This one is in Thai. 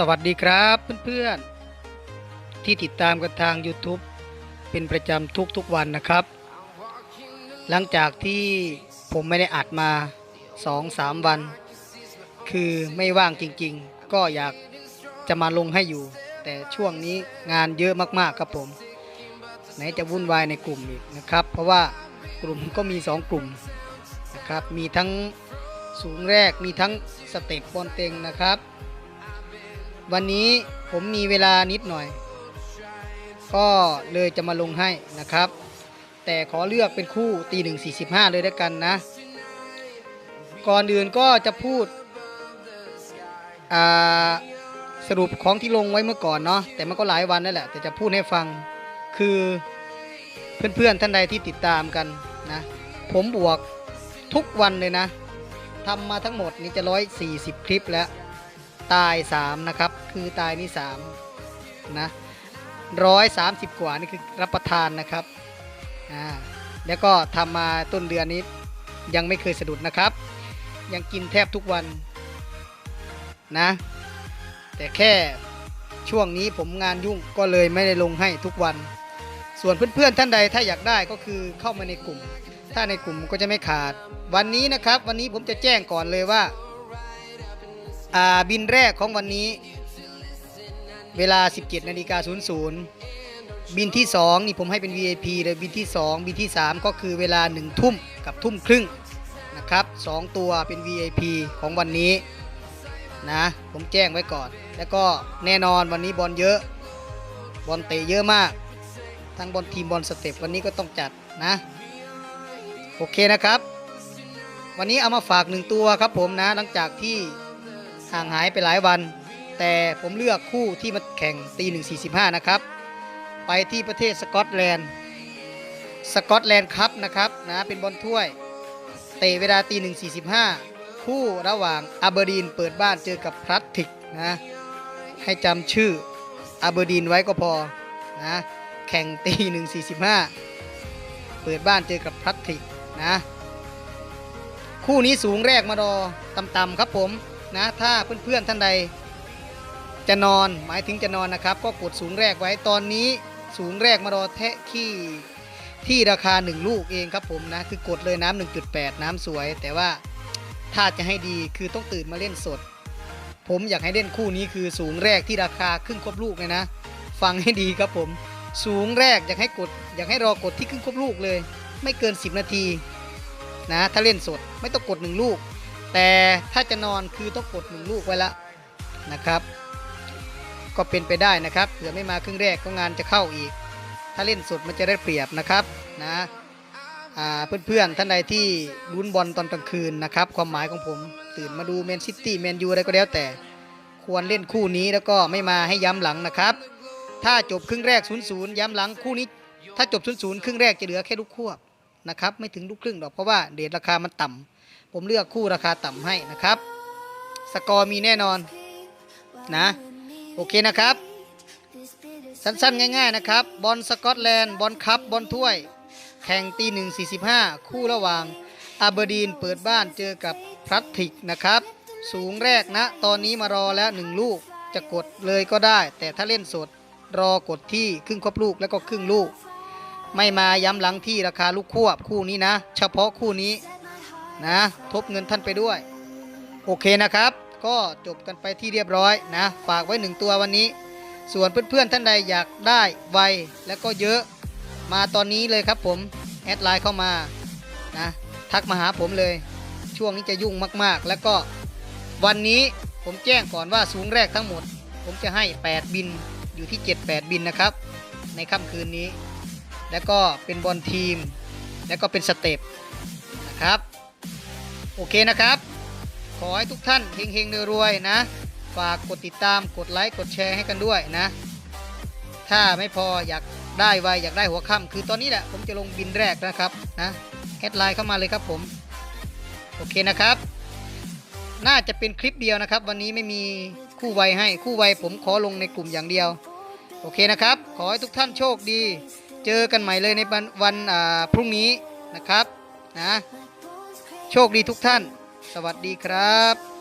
สวัสดีครับเพื่อนๆ ที่ติดตามกันทาง YouTube เป็นประจำทุกๆวันนะครับ หลังจากที่ผมไม่ได้อัดมา 2-3 วัน คือไม่ว่างจริงๆ ก็อยากจะมาลงให้อยู่ แต่ช่วงนี้งานเยอะมากๆครับผม ไหนจะวุ่นวายในกลุ่มอีกนะครับ เพราะว่ากลุ่มก็มี 2 กลุ่มนะครับ มีทั้งสูงแรกมีทั้งสเต็ปบอลเต็งนะครับ วันนี้ผมมีเวลานิดหน่อย ก็เลยจะมาลงให้นะครับ แต่ขอเลือกเป็นคู่ตีหนึ่งสี่สิบห้าเลยด้วยกันนะ ก่อนอื่นก็จะพูดสรุปของที่ลงไว้เมื่อก่อนเนาะแต่มันก็หลายวันนั่นแหละ แต่จะพูดให้ฟังคือเพื่อนๆท่านใดที่ติดตามกันนะผมบวกทุกวันเลยนะทำมาทั้งหมดนี้จะร้อยสี่สิบคลิปแล้ว ตาย3นะครับ คือตายนี่3นะร้อยสามสิบกว่านี่คือรับประทานนะครับอ่าแล้วก็ทำมาต้นเดือนนี้ยังไม่เคยสะดุดนะครับ ยังกินแทบทุกวันนะ แต่แค่ช่วงนี้ผมงานยุ่งก็เลยไม่ได้ลงให้ทุกวัน ส่วนเพื่อนๆท่านใดถ้าอยากได้ก็คือเข้ามาในกลุ่ม ถ้าในกลุ่มก็จะไม่ขาด วันนี้นะครับ วันนี้ผมจะแจ้งก่อนเลยว่า อ่าบินแรกของวันนี้ เวลา 17นาฬิกา00 บินที่ 2 นี่ผมให้เป็น VIP เลยบินที่ 2 บินที่ 3 ก็คือเวลา 1 ทุ่มกับทุ่มครึ่งนะครับ 2 ตัวเป็น VIP ของวันนี้นะผมแจ้งไว้ก่อน แล้วก็แน่นอนวันนี้บอลเยอะบอลเตะเยอะมาก ทั้งบอลทีมบอลสเต็ปวันนี้ก็ต้องจัดนะ โอเคนะครับ วันนี้เอามาฝากหนึ่งตัวครับผมนะ หลังจากที่ห่างหายไปหลายวัน แต่ผมเลือกคู่ที่มาแข่งตีหนึ่งสี่สิบห้านะครับ ไปที่ประเทศสกอตแลนด์ สกอตแลนด์คัพนะครับนะเป็นบอลถ้วย เตะเวลาตีหนึ่งสี่สิบห้าคู่ระหว่างอาเบอร์ดีนเปิดบ้านเจอกับพลัตติกนะให้จำชื่ออาเบอร์ดีนไว้ก็พอนะแข่งตีหนึ่งสี่สิบห้าเปิดบ้านเจอกับพลัตติกนะคู่นี้สูงแรกมาดอต่ำๆครับผมนะถ้าเพื่อนๆท่านใด จะนอนหมายถึงจะนอนนะครับ ก็กดสูงแรกไว้ตอนนี้สูงแรกมารอแทะที่ที่ราคา 1 ลูกเองครับผมนะ คือกดเลยน้ำ1.8 น้ำสวย แต่ว่าถ้าจะให้ดีคือต้องตื่นมาเล่นสด ผมอยากให้เล่นคู่นี้คือสูงแรกที่ราคาครึ่งครบลูกเลยนะ ฟังให้ดีครับผม สูงแรกอยากให้กด อยากให้รอกดที่ครึ่งครบลูกเลย ไม่เกิน 10 นาทีนะถ้าเล่นสดไม่ต้องกด 1 ลูก แต่ถ้าจะนอนคือต้องกดหนึ่งลูกไว้ละนะครับ ก็เป็นไปได้นะครับเผื่อไม่มาครึ่งแรกก็งานจะเข้าอีก ถ้าเล่นสุดมันจะได้เปรียบนะครับนะอ่าเพื่อนๆท่านใดที่ลุ้นบอลตอนกลางคืนนะครับความหมายของผมตื่นมาดูแมนซิตี้แมนยูอะไรก็แล้วแต่ ควรเล่นคู่นี้แล้วก็ไม่มาให้ย้ำหลังนะครับ ถ้าจบครึ่งแรก 0-0 ย้ำหลังคู่นี้ ถ้าจบ 0-0 ครึ่งแรกจะเหลือแค่ลูกควบนะครับไม่ถึงลูกครึ่งหรอกเพราะว่าเดทราคามันต่ำผมเลือกคู่ราคาต่ำให้นะครับ สกอร์มีแน่นอนนะ โอเคนะครับ สั้นๆ ง่าย ๆ นะครับ บอลสกอตแลนด์ บอลคัพบอลถ้วย แข่งตีหนึ่งสี่สิบห้าคู่ระหว่างอาเบอร์ดีนเปิดบ้านเจอกับพลัตติกนะครับ สูงแรกนะ ตอนนี้มารอแล้วหนึ่งลูกจะกดเลยก็ได้ แต่ถ้าเล่นสดรอกดที่ครึ่งครบลูกแล้วก็ครึ่งลูก ไม่มาย้ำหลังที่ราคาลูกควบคู่นี้นะ เฉพาะคู่นี้นะ ทบเงินท่านไปด้วย โอเคนะครับ ก็จบกันไปที่เรียบร้อยนะ ฝากไว้หนึ่งตัววันนี้ ส่วนเพื่อนๆท่านใดอยากได้ไวและก็เยอะมาตอนนี้เลยครับผม แอดไลน์เข้ามานะทักมาหาผมเลย ช่วงนี้จะยุ่งมากๆ แล้วก็วันนี้ผมแจ้งก่อนว่าสูงแรกทั้งหมด ผมจะให้ 8 บินอยู่ที่ 7-8 บินนะครับ ในค่ำคืนนี้ แล้วก็เป็นบอลทีม แล้วก็เป็นสเต็ปนะครับ โอเคนะครับ ขอให้ทุกท่านเฮงๆรวยๆนะ ฝากกดติดตามกดไลค์กดแชร์ให้กันด้วยนะ ถ้าไม่พออยากได้ไวอยากได้หัวค่ำคือตอนนี้แหละผมจะลงบินแรกนะครับนะแอดไลน์เข้ามาเลยครับผม โอเคนะครับ น่าจะเป็นคลิปเดียวนะครับ วันนี้ไม่มีคู่ไวให้คู่ไวผมขอลงในกลุ่มอย่างเดียว โอเคนะครับ ขอให้ทุกท่านโชคดี เจอกันใหม่เลยในวันวันอ่าพรุ่งนี้นะครับนะโชคดีทุกท่าน สวัสดีครับ